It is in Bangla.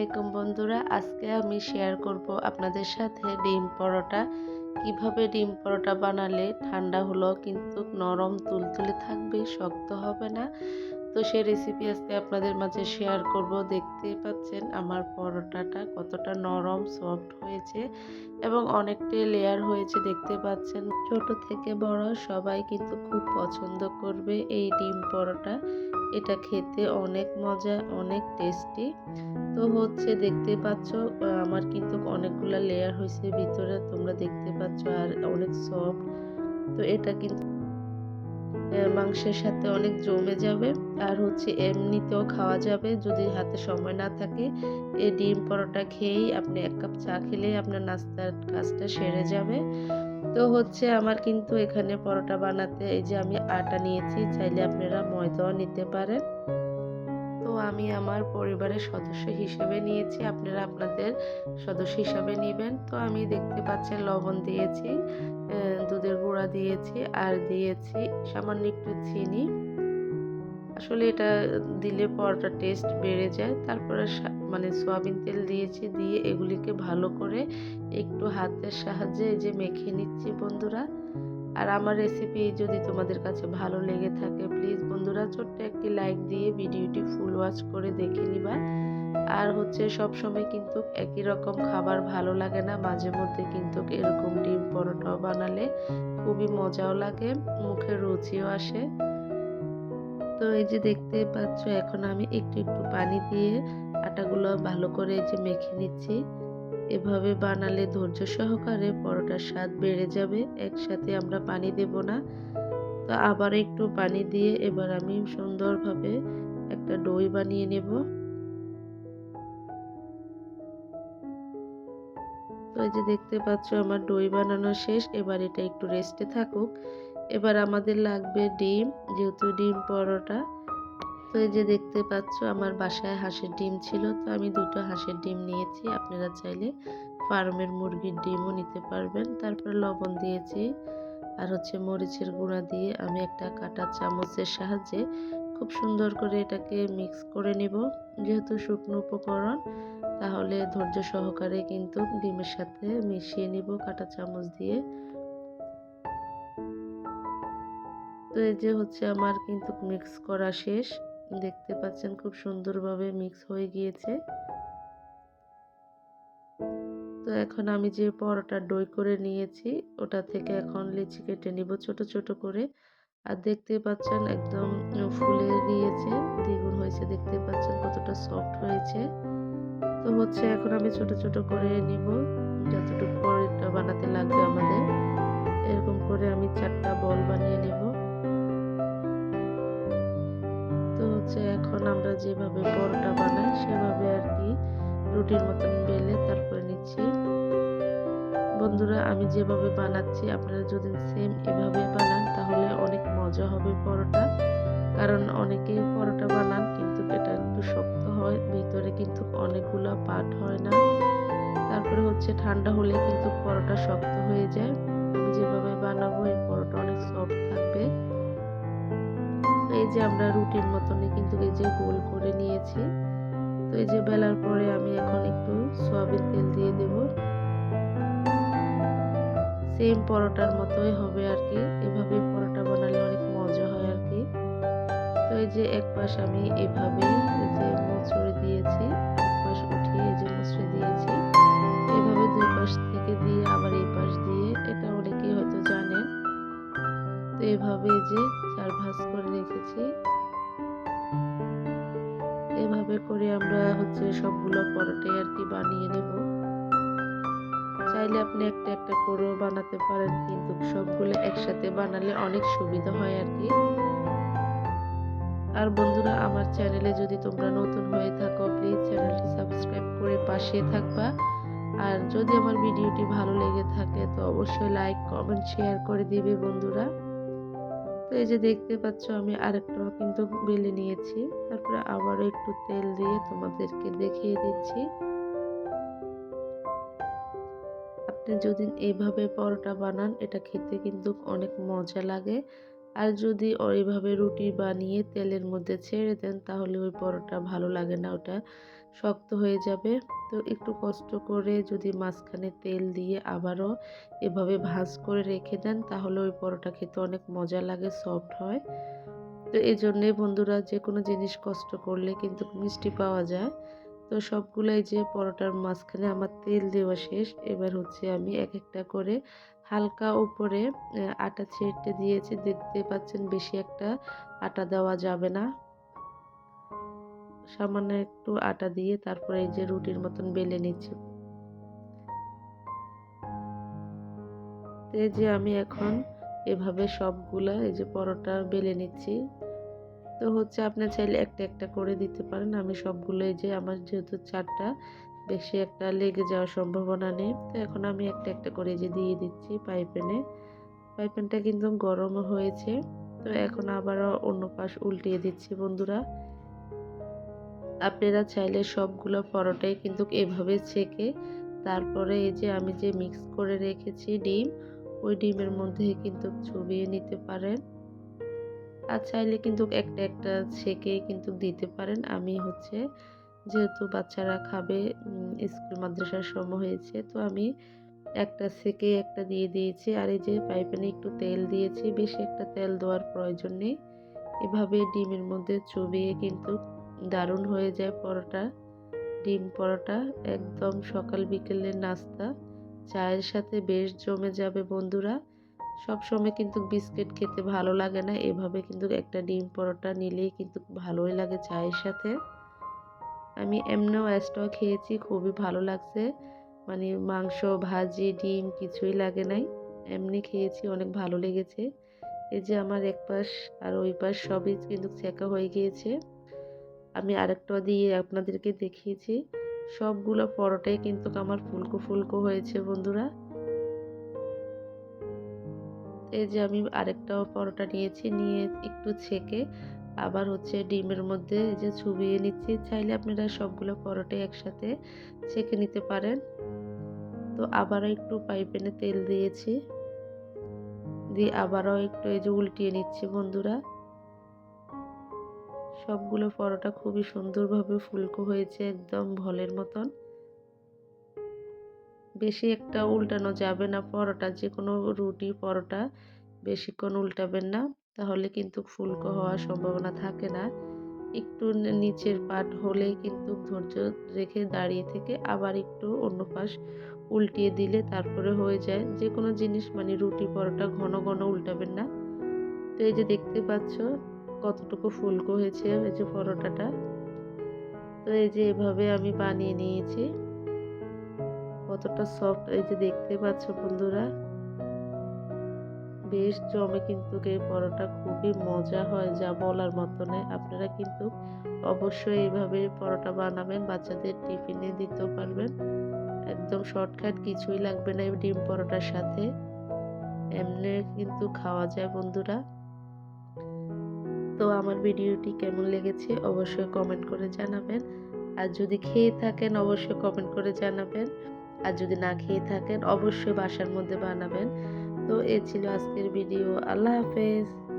আলাইকুম বন্ধুরা, আজকে আমি শেয়ার করব আপনাদের সাথে ডিম পরোটা। কীভাবে ডিম পরোটা বানালে ঠান্ডা হলো কিন্তু নরম, তুলতুলে থাকবে, শক্ত হবে না। তো সেই রেসিপি আজকে আপনাদের মাঝে শেয়ার করব। দেখতে পাচ্ছেন আমার পরোটাটা কতটা নরম সফট হয়েছে এবং অনেকটাই লেয়ার হয়েছে, দেখতে পাচ্ছেন। ছোট থেকে বড় সবাই কিন্তু খুব পছন্দ করবে এই ডিম পরোটা। এটা খেতে অনেক মজা, অনেক টেস্টি তো হচ্ছে দেখতে পাচ্ছ আমার কিন্তু অনেকগুলো লেয়ার হয়েছে ভিতরে, তোমরা দেখতে পাচ্ছ, আর অনেক সফট তো এটা কিন্তু মাংসের সাথে অনেক জমে যাবে। আর হচ্ছে এমনিতেও খাওয়া যাবে যদি হাতে সময় না থাকে। এই ডিম পরোটা খেয়েই আপনি এক কাপ চা খেলেই আপনার নাস্তার কাজটা সেরে যাবে। তো হচ্ছে আমার কিন্তু এখানে পরোটা বানাতে এই যে আমি আটা নিয়েছি, চাইলে আপনারা ময়দাও নিতে পারেন। আমি আমার পরিবারের সদস্য হিসেবে নিয়েছি। আপনারা আপনাদের সদস্য হিসাবে নেবেন। তো আমি দেখতে পাচ্ছেন লবণ দিয়েছি দুধের গুঁড়া দিয়েছি, আর দিয়েছি সামান্য একটু চিনি। আসলে এটা দিলে পরোটা টেস্ট বেড়ে যায়। তারপরে মানে সয়াবিন তেল দিয়েছি, দিয়ে এগুলিকে ভালো করে একটু হাতের সাহায্যে এই যে মেখে নিচ্ছি বন্ধুরা। আর আমার রেসিপি যদি তোমাদের কাছে ভালো লেগে থাকে প্লিজ বন্ধুরা ছোট্ট একটি লাইক দিয়ে ভিডিওটি ফুল ওয়াচ করে দেখে নিবা। আর হচ্ছে সব সময় কিন্তু একই রকম খাবার ভালো লাগে না, মাঝে মধ্যে কিন্তু এরকম ডিম পরোটাও বানালে খুবই মজাও লাগে, মুখে রুচিও আসে। তো এই যে দেখতে পাচ্ছ, এখন আমি একটু একটু পানি দিয়ে আটাগুলো ভালো করে যে মেখে নিচ্ছি। এভাবে বানালে ধৈর্য সহকারে পরোটার স্বাদ বেড়ে যাবে। একসাথে আমরা পানি দেব না। তো আবার একটু পানি দিয়ে এবার আমি সুন্দরভাবে একটা দই বানিয়ে নেব। তো এই যে দেখতে পাচ্ছ আমার দই বানানো শেষ, এবার এটা একটু রেস্টে থাকুক। এবার আমাদের লাগবে ডিম, যেহেতু ডিম পরোটা। তো এই যে দেখতে পাচ্ছ, আমার বাসায় হাঁসের ডিম ছিল, তো আমি দুটো হাঁসের ডিম নিয়েছি। আপনারা চাইলে ফার্মের মুরগির ডিমও নিতে পারবেন। তারপর লবণ দিয়েছি আর হচ্ছে মরিচের গুঁড়া দিয়ে আমি একটা কাটা চামচের সাহায্যে খুব সুন্দর করে এটাকে মিক্স করে নিব। যেহেতু শুকনো উপকরণ, তাহলে ধৈর্য সহকারে কিন্তু ডিমের সাথে মিশিয়ে নিব কাটা চামচ দিয়ে। তো এই যে হচ্ছে আমার কিন্তু মিক্স করা শেষ। দেখতে পাচ্ছেন খুব সুন্দরভাবে মিক্স হয়ে গিয়েছে। তো এখন আমি যে পরোটা ডই করে নিয়েছি, ওটা থেকে এখন লিচি কেটে নিব ছোট ছোট করে। আর দেখতে পাচ্ছেন একদম ফুলে গিয়েছে, দ্বিগুণ হয়েছে। দেখতে পাচ্ছেন কতটা সফট হয়েছে। তো হচ্ছে এখন আমি ছোট ছোট করে নিব, যতটুকু পরোটা বানাতে লাগবে আমাদের। এরকম করে আমি চারটা বল বানিয়ে নেব। হচ্ছে এখন আমরা যেভাবে পরোটা বানাই, সেভাবে আর কি রুটির মতন বেলে তারপরে নিচ্ছি। বন্ধুরা, আমি যেভাবে বানাচ্ছি, আপনারা যদি সেম এভাবে বানান, তাহলে অনেক মজা হবে পরোটা। কারণ অনেকে পরোটা বানান, কিন্তু এটা একটু শক্ত হয়, ভিতরে কিন্তু অনেকগুলো পাট হয় না। তারপরে হচ্ছে ঠান্ডা হলে কিন্তু পরোটা শক্ত হয়ে যায়। আমি যেভাবে বানাবো, এই পরোটা এই যে আমরা রুটির মতনই কিন্তু এই যে গোল করে নিয়েছি। তো এই যে বেলার পরে আমি এখন একটু সয়াবিন তেল দিয়ে দেব। সেম পরোটার মতোই হবে আর কি। এভাবে পরোটা বানালে অনেক মজা হয় আর কি। তো এই যে এক পাশ আমি এভাবে এই যে মুচড়ে দিয়েছি। হচ্ছে সবগুলো পরোটাই আর কি বানিয়ে নেব চাইলে আপনি একটা একটা করেও বানাতে পারেন, কিন্তু সবগুলো একসাথে বানালে অনেক সুবিধা হয় আর কি। আর বন্ধুরা, আমার চ্যানেলে যদি তোমরা নতুন হয়ে থাকো প্লিজ চ্যানেলটি সাবস্ক্রাইব করে পাশে থাকবা। আর যদি আমার ভিডিওটি ভালো লেগে থাকে, তো অবশ্যই লাইক কমেন্ট শেয়ার করে দিবে বন্ধুরা। তো এই যে দেখতে পাচ্ছ, আমি আরেকটাও কিন্তু বেলে নিয়েছি। তারপরে আবারও একটু তেল দিয়ে তোমাদেরকে দেখিয়ে দিচ্ছি। আপনি যদি এইভাবে পরোটা বানান, এটা খেতে কিন্তু অনেক মজা লাগে। আর যদি ওইভাবে রুটি বানিয়ে তেলের মধ্যে ছেড়ে দেন, তাহলে ওই পরোটা ভালো লাগে না ওটা। শক্ত হয়ে যাবে। তো একটু কষ্ট করে যদি মাঝখানে তেল দিয়ে আবারও এভাবে ভাজ করে রেখে দেন, তাহলে ওই পরোটা খেতে অনেক মজা লাগে, সফট হয়। তো এই জন্যে বন্ধুরা যে কোনো জিনিস কষ্ট করলে কিন্তু মিষ্টি পাওয়া যায়। তো সবগুলাই যে পরোটার মাঝখানে আমার তেল দেওয়া শেষ, এবার হচ্ছে আমি এক একটা করে হালকা উপরে আটা ছেটে দিয়েছি। দেখতে পাচ্ছেন বেশি একটা আটা দেওয়া যাবে না। সামান্য একটু আটা দিয়ে তারপরে এই যে রুটির মতন বেলে নিচ্ছি। এই যে আমি এখন এভাবে সবগুলা এই যে পরোটা বেলে নিচ্ছি। তো হচ্ছে আপনি চাইলে একটা একটা করে দিতে পারেন। আমি সবগুলো এই যে আমার যেহেতু চারটা, বেশি একটা লেগে যাওয়ার সম্ভাবনা নেই। তো এখন আমি একটা একটা করে যে দিয়ে দিচ্ছি পাইপেনে। পাইপেনটা কিন্তু গরম হয়েছে। তো এখন আবারও অন্য পাশ উল্টিয়ে দিচ্ছি বন্ধুরা। আপনারা চাইলে সবগুলো পরোটাই কিন্তু এভাবে ছেঁকে তারপরে এই যে আমি যে মিক্স করে রেখেছি ডিম, ওই ডিমের মধ্যে কিন্তু চুবিয়ে নিতে পারেন। আর চাইলে কিন্তু একটা একটা ছেঁকে কিন্তু দিতে পারেন। আমি হচ্ছে যেহেতু বাচ্চারা খাবে স্কুল মাদ্রাসার সময় হয়েছে, তো আমি একটা সেকে একটা দিয়ে দিয়েছি। আর এই যে পাইপেনে একটু তেল দিয়েছি, বেশি একটা তেল দেওয়ার প্রয়োজন নেই। এভাবে ডিমের মধ্যে চুবিয়ে কিন্তু দারুণ হয়ে যায় পরোটা, ডিম পরোটা, একদম সকাল বিকেলের নাস্তা, চায়ের সাথে বেশ জমে যাবে বন্ধুরা। সব সময় কিন্তু বিস্কিট খেতে ভালো লাগে না, এভাবে কিন্তু একটা ডিম পরোটা নিলেই কিন্তু ভালোই লাগে চায়ের সাথে। আমি এমনিও অ্যাস্টাও খেয়েছি, খুবই ভালো লাগছে। মানে মাংস, ভাজি, ডিম কিছুই লাগে নাই। এমনি খেয়েছি, অনেক ভালো লেগেছে। এই যে আমার এক পাশ আর ওই পাশ সবই কিন্তু চেকা হয়ে গিয়েছে। আমি আরেকটা দিয়ে আপনাদেরকে দেখিয়েছি। সবগুলো পরোটাই কিন্তু আমার ফুলকো ফুলকো হয়েছে, বন্ধুরা। এই যে আমি আরেকটা পরোটা নিয়েছি, নিয়ে একটু ছেঁকে আবার হচ্ছে ডিমের মধ্যে এই যে ছুবিয়ে নিচ্ছি। চাইলে আপনারা সবগুলো পরোটাই একসাথে ছেঁকে নিতে পারেন। তো আবারও একটু পাইপেনে তেল দিয়েছি। দিয়ে আবারও একটু এই যে উল্টিয়ে নিচ্ছি, বন্ধুরা। সবগুলো পরোটা খুবই সুন্দরভাবে ফুলকো হয়েছে, একদম ভলের মতন। বেশি একটা উল্টানো যাবে না পরোটা যে কোনো রুটি পরোটা বেশিক্ষণ উল্টাবেন না, তাহলে কিন্তু ফুলকো হওয়ার সম্ভাবনা থাকে না। একটু নিচের পাট হলেই কিন্তু ধৈর্য রেখে দাঁড়িয়ে থেকে আবার একটু অন্য পাশ উল্টিয়ে দিলে তারপরে হয়ে যায়। যে কোনো জিনিস মানে রুটি, পরোটা ঘন ঘন উল্টাবেন না। তো এই যে দেখতে পাচ্ছ কতটুকু ফুলকো হয়েছে এই যে পরোটাটা। তো এই যে এভাবে আমি বানিয়ে নিয়েছি। কতটা সফট এই যে দেখতে পাচ্ছ বন্ধুরা। বেশ জমে কিন্তু এই পরোটা, খুবই মজা হয়, যা বলার মতো নয়। আপনারা কিন্তু অবশ্যই এইভাবে পরোটা বানাবেন, বাচ্চাদের টিফিনে দিতেও পারবেন। একদম শর্টকাট কিছুই লাগবে না ডিম পরোটার সাথে। এমনি কিন্তু খাওয়া যায় বন্ধুরা। তো আমার ভিডিওটি কেমন লেগেছে অবশ্যই কমেন্ট করে জানাবেন। আর যদি খেয়ে থাকেন, অবশ্যই কমেন্ট করে জানাবেন। আর যদি না খেয়ে থাকেন, অবশ্যই বাসার মধ্যে বানাবেন। তো এ ছিল আজকের ভিডিও। আল্লাহ হাফেজ।